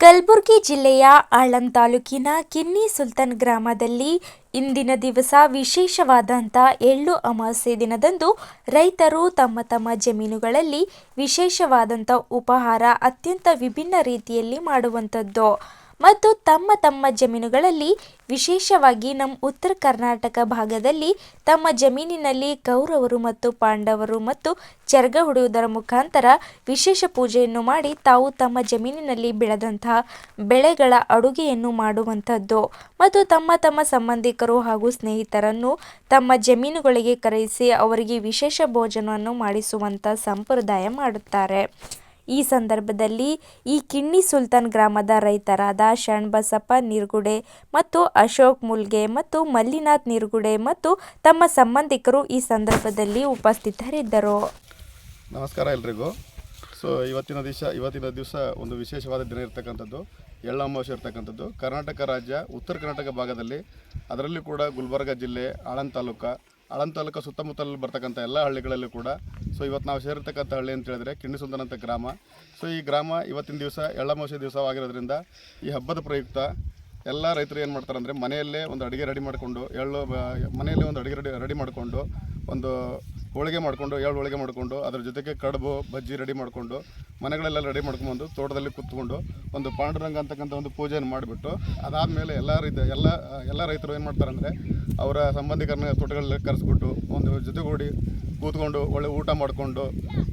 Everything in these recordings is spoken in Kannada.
ಕಲಬುರಗಿ ಜಿಲ್ಲೆಯ ಆಳಂ ತಾಲೂಕಿನ ಕಿನ್ನಿ ಸುಲ್ತಾನ್ ಗ್ರಾಮದಲ್ಲಿ ಇಂದಿನ ದಿವಸ ವಿಶೇಷವಾದಂಥ ಎಳ್ಳು ಅಮಾವಾಸ್ಯೆ ದಿನದಂದು ರೈತರು ತಮ್ಮ ತಮ್ಮ ಜಮೀನುಗಳಲ್ಲಿ ವಿಶೇಷವಾದಂಥ ಉಪಹಾರ ಅತ್ಯಂತ ವಿಭಿನ್ನ ರೀತಿಯಲ್ಲಿ ಮಾಡುವಂಥದ್ದು. ಮತ್ತು ತಮ್ಮ ತಮ್ಮ ಜಮೀನುಗಳಲ್ಲಿ, ವಿಶೇಷವಾಗಿ ನಮ್ಮ ಉತ್ತರ ಕರ್ನಾಟಕ ಭಾಗದಲ್ಲಿ, ತಮ್ಮ ಜಮೀನಿನಲ್ಲಿ ಕೌರವರು ಮತ್ತು ಪಾಂಡವರು ಮತ್ತು ಚರಗ ಹೊಡೆಯುವುದರ ಮುಖಾಂತರ ವಿಶೇಷ ಪೂಜೆಯನ್ನು ಮಾಡಿ ತಾವು ತಮ್ಮ ಜಮೀನಿನಲ್ಲಿ ಬೆಳೆದಂತಹ ಬೆಳೆಗಳ ಅಡುಗೆಯನ್ನು ಮಾಡುವಂಥದ್ದು. ಮತ್ತು ತಮ್ಮ ತಮ್ಮ ಸಂಬಂಧಿಕರು ಹಾಗೂ ಸ್ನೇಹಿತರನ್ನು ತಮ್ಮ ಜಮೀನುಗಳಿಗೆ ಕರೆಯಿಸಿ ಅವರಿಗೆ ವಿಶೇಷ ಭೋಜನವನ್ನು ಮಾಡಿಸುವಂಥ ಸಂಪ್ರದಾಯ ಮಾಡುತ್ತಾರೆ. ಈ ಸಂದರ್ಭದಲ್ಲಿ ಈ ಕಿಣ್ಣಿ ಸುಲ್ತಾನ್ ಗ್ರಾಮದ ರೈತರಾದ ಶರಣಬಸಪ್ಪ ನೀರ್ಗುಡೆ ಮತ್ತು ಅಶೋಕ್ ಮುಲ್ಗೆ ಮತ್ತು ಮಲ್ಲಿನಾಥ್ ನೀರ್ಗುಡೆ ಮತ್ತು ತಮ್ಮ ಸಂಬಂಧಿಕರು ಈ ಸಂದರ್ಭದಲ್ಲಿ ಉಪಸ್ಥಿತರಿದ್ದರು. ನಮಸ್ಕಾರ ಎಲ್ರಿಗೂ. ಸೊ ಇವತ್ತಿನ ದಿವಸ ಇವತ್ತಿನ ದಿವಸ ಒಂದು ವಿಶೇಷವಾದ ದಿನ ಇರ್ತಕ್ಕಂಥದ್ದು ಎಳ್ಳಮಾವಾಸ್ಯೆ ಇರ್ತಕ್ಕಂಥದ್ದು. ಕರ್ನಾಟಕ ರಾಜ್ಯ, ಉತ್ತರ ಕರ್ನಾಟಕ ಭಾಗದಲ್ಲಿ, ಅದರಲ್ಲೂ ಕೂಡ ಗುಲ್ಬರ್ಗ ಜಿಲ್ಲೆ, ಆಳಂದ್ ತಾಲೂಕು ಆಳಂದ್ ತಾಲೂಕು ಸುತ್ತಮುತ್ತಲು ಬರ್ತಕ್ಕಂಥ ಎಲ್ಲ ಹಳ್ಳಿಗಳಲ್ಲೂ ಕೂಡ. ಸೊ ಇವತ್ತು ನಾವು ಸೇರಿರ್ತಕ್ಕಂಥ ಹಳ್ಳಿ ಅಂತ ಹೇಳಿದ್ರೆ ಕಿಂಡಿಸುಂದನ್ ಅಂತ ಗ್ರಾಮ. ಸೊ ಈ ಗ್ರಾಮ ಇವತ್ತಿನ ದಿವಸ ಎಳ್ಳಮಾವಾಸ್ಯೆ ದಿವಸವಾಗಿರೋದ್ರಿಂದ ಈ ಹಬ್ಬದ ಪ್ರಯುಕ್ತ ಎಲ್ಲ ರೈತರು ಏನು ಮಾಡ್ತಾರೆ ಅಂದರೆ ಮನೆಯಲ್ಲೇ ಒಂದು ಅಡುಗೆ ರೆಡಿ ಮಾಡಿಕೊಂಡು ಎಳ್ಳು, ಮನೆಯಲ್ಲೇ ಒಂದು ಅಡುಗೆ ರೆಡಿ ರೆಡಿ ಮಾಡಿಕೊಂಡು ಒಂದು ಹೋಳಿಗೆ ಮಾಡಿಕೊಂಡು ಏಳು ಹೋಳಿಗೆ ಮಾಡಿಕೊಂಡು ಅದ್ರ ಜೊತೆಗೆ ಕಡುಬು ಬಜ್ಜಿ ರೆಡಿ ಮಾಡಿಕೊಂಡು ಮನೆಗಳೆಲ್ಲ ರೆಡಿ ಮಾಡ್ಕೊಂಬಂದು ತೋಟದಲ್ಲಿ ಕೂತ್ಕೊಂಡು ಒಂದು ಪಾಂಡುರಂಗ ಅಂತಕ್ಕಂಥ ಒಂದು ಪೂಜೆಯನ್ನು ಮಾಡಿಬಿಟ್ಟು ಅದಾದಮೇಲೆ ಎಲ್ಲ ರೀತಿ ಎಲ್ಲ ಎಲ್ಲ ರೈತರು ಏನು ಮಾಡ್ತಾರೆ ಅಂದರೆ ಅವರ ಸಂಬಂಧಿಕರನ್ನ ತೋಟಗಳಲ್ಲಿ ಕರೆಸ್ಬಿಟ್ಟು ಒಂದು ಜೊತೆಗೂಡಿ ಕೂತ್ಕೊಂಡು ಒಳ್ಳೆ ಊಟ ಮಾಡಿಕೊಂಡು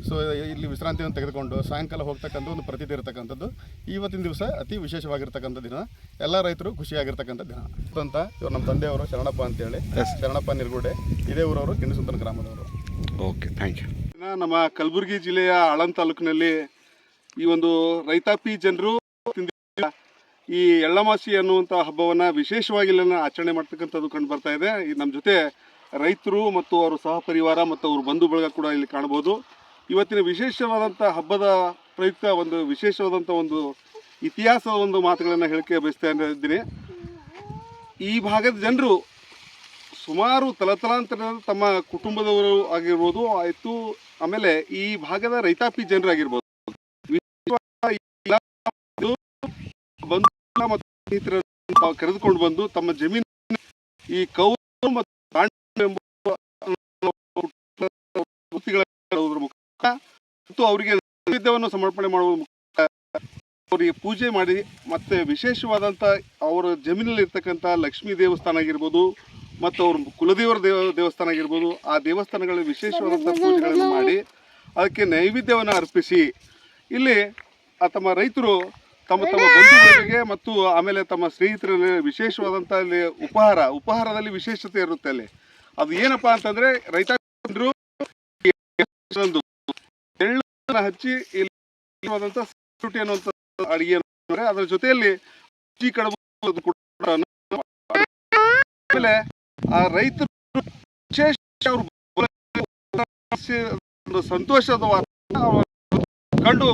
ಸೊ ಇಲ್ಲಿ ವಿಶ್ರಾಂತಿಯನ್ನು ತೆಗೆದುಕೊಂಡು ಸಾಯಂಕಾಲ ಹೋಗ್ತಕ್ಕಂಥ ಒಂದು ಪ್ರತೀತಿ ಇರತಕ್ಕಂಥದ್ದು. ಇವತ್ತಿನ ದಿವಸ ಅತಿ ವಿಶೇಷವಾಗಿರ್ತಕ್ಕಂಥ ದಿನ. ಎಲ್ಲ ರೈತರು ಖುಷಿಯಾಗಿರ್ತಕ್ಕಂಥ ದಿನ. ಅಂತ ಇವರು ನಮ್ಮ ತಂದೆಯವರು ಶರಣಪ್ಪ ಅಂತೇಳಿ. ಶರಣಪ್ಪ ನಿರ್ಗುಡೆ. ಇದೇ ಊರವರು ಕಿಂಡಿಸುಂದರ ಗ್ರಾಮದವರು. ಓಕೆ ಥ್ಯಾಂಕ್ ಯು ನಮ್ಮ ಕಲಬುರಗಿ ಜಿಲ್ಲೆಯ ಆಳಂದ್ ತಾಲೂಕಿನಲ್ಲಿ ಈ ಒಂದು ರೈತಾಪಿ ಜನರು ಈ ಎಳ್ಳಮಾಸಿ ಅನ್ನುವಂಥ ಹಬ್ಬವನ್ನು ವಿಶೇಷವಾಗಿ ಆಚರಣೆ ಮಾಡ್ತಕ್ಕಂಥದ್ದು ಕಂಡು ಬರ್ತಾ ಇದೆ. ನಮ್ಮ ಜೊತೆ ರೈತರು ಮತ್ತು ಅವರ ಸಹಪರಿವಾರ ಮತ್ತು ಅವ್ರ ಬಂಧು ಬಳಗ ಕೂಡ ಇಲ್ಲಿ ಕಾಣ್ಬೋದು ಇವತ್ತಿನ ವಿಶೇಷವಾದಂಥ ಹಬ್ಬದ ಪ್ರಯುಕ್ತ ಒಂದು ವಿಶೇಷವಾದಂಥ ಒಂದು ಇತಿಹಾಸದ ಒಂದು ಮಾತುಗಳನ್ನು ಹೇಳಿಕೆ ಬಯಸ್ತಾ ಇದ್ದೀನಿ. ಈ ಭಾಗದ ಜನರು ಸುಮಾರು ತಲತಲಾಂತರ ತಮ್ಮ ಕುಟುಂಬದವರು ಆಗಿರ್ಬೋದು, ಆಯಿತು, ಆಮೇಲೆ ಈ ಭಾಗದ ರೈತಾಪಿ ಜನರಾಗಿರ್ಬೋದು ಬಂದು ಕರೆದುಕೊಂಡು ಬಂದು ತಮ್ಮ ಜಮೀನು, ಈ ಕೌರು ಮತ್ತು ಅವರಿಗೆ ನೈವೇದ್ಯವನ್ನು ಸಮರ್ಪಣೆ ಮಾಡುವ ಅವರಿಗೆ ಪೂಜೆ ಮಾಡಿ, ಮತ್ತೆ ವಿಶೇಷವಾದಂಥ ಅವರ ಜಮೀನಲ್ಲಿ ಇರ್ತಕ್ಕಂಥ ಲಕ್ಷ್ಮೀ ದೇವಸ್ಥಾನ ಆಗಿರ್ಬೋದು ಮತ್ತು ಅವ್ರ ಕುಲದೇವರ ದೇವ, ದೇವಸ್ಥಾನ ಆಗಿರ್ಬೋದು, ಆ ದೇವಸ್ಥಾನಗಳ ವಿಶೇಷವಾದಂಥ ಪೂಜೆಗಳನ್ನು ಮಾಡಿ ಅದಕ್ಕೆ ನೈವೇದ್ಯವನ್ನು ಅರ್ಪಿಸಿ, ಇಲ್ಲಿ ತಮ್ಮ ರೈತರು ತಮ್ಮ ತಮ್ಮ ಬಂಧುಗಳಿಗೆ ಮತ್ತು ಆಮೇಲೆ ತಮ್ಮ ಸ್ನೇಹಿತರಲ್ಲಿ ವಿಶೇಷವಾದಂಥ ಇಲ್ಲಿ ಉಪಹಾರ, ಉಪಹಾರದಲ್ಲಿ ವಿಶೇಷತೆ ಇರುತ್ತೆ ಅಲ್ಲಿ. ಅದು ಏನಪ್ಪಾ ಅಂತಂದ್ರೆ ರೈತ ಎಳ್ಳನ್ನು ಹಚ್ಚಿ ಇಲ್ಲಿ ಅನ್ನುವಂಥ ಅಡಿಗೆ ಅದರ ಜೊತೆಯಲ್ಲಿ ಕಡಬು ಕಡುಬು ಕೂಡ ಆಮೇಲೆ ಆ ರೈತರು ವಿಶೇಷ ಅವರು ಸಂತೋಷದ ಕಂಡು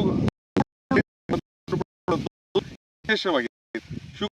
ವಿಶೇಷವಾಗಿದೆ